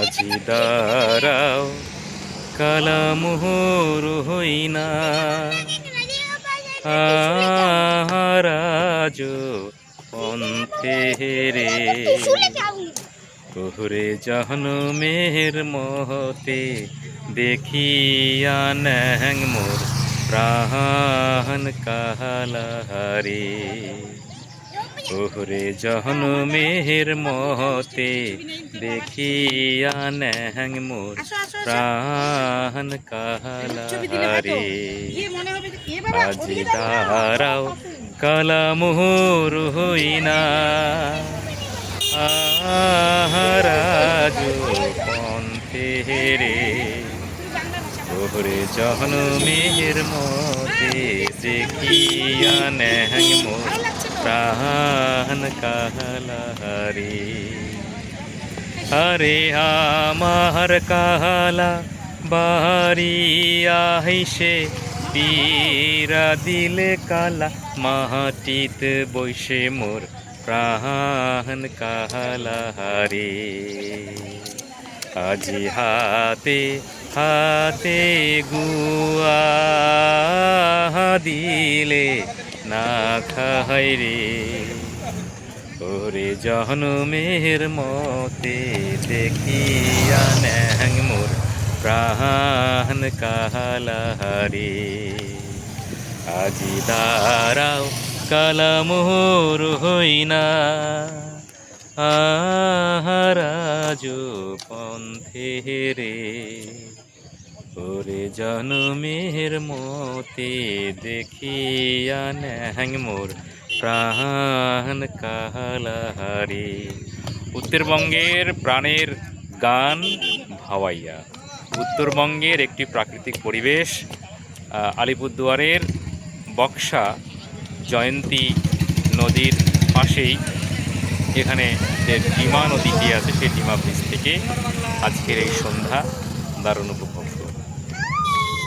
আজি দাঁড়াও কালামোহর হইনা। আহারাজ পন্থে রে তোহরে জহনমের মহতে দেখিয়া ন্যাং মোর প্রাণ কাহালারে তোহরে মেহের মহতে দেখিয়া ন্যাং মোর প্রাণ কাহালারে আজি দাঁড়াও কালামোহর হইনা। আহারাজ পন্থে রে তোহরে জহন মেহের মতে দেখিয়া মোর প্রাণ কাহালারে আরে আমার কাহালা বাড়িয়া হাইসে পীরা দিলে কালা মাটিত বৈশে মোর প্রাণ কাহালারে আজি হাতে হাতে গুয়া দিলে না খাই রে। ওরে জহনমের মতে দেখিয়া ন্যাং মোর প্রাণ কাহালারে আজি দাঁড়াও কালামোহর হইনা। আহারাজ পন্থে রে। ওরে জনমের মতে দেখিয়া ন্যাং মোর প্রাণ কাহালারে উত্তরবঙ্গের প্রাণের গান ভাওয়াইয়া। উত্তরবঙ্গের একটি প্রাকৃতিক পরিবেশ আলিপুরদুয়ারের বক্সা জয়ন্তী নদীর পাশেই। এখানে যে ডিমা নদীটি আছে, সেই ডিমা ব্রিজ থেকে আজকের এই সন্ধ্যা দারুণ উপভোগ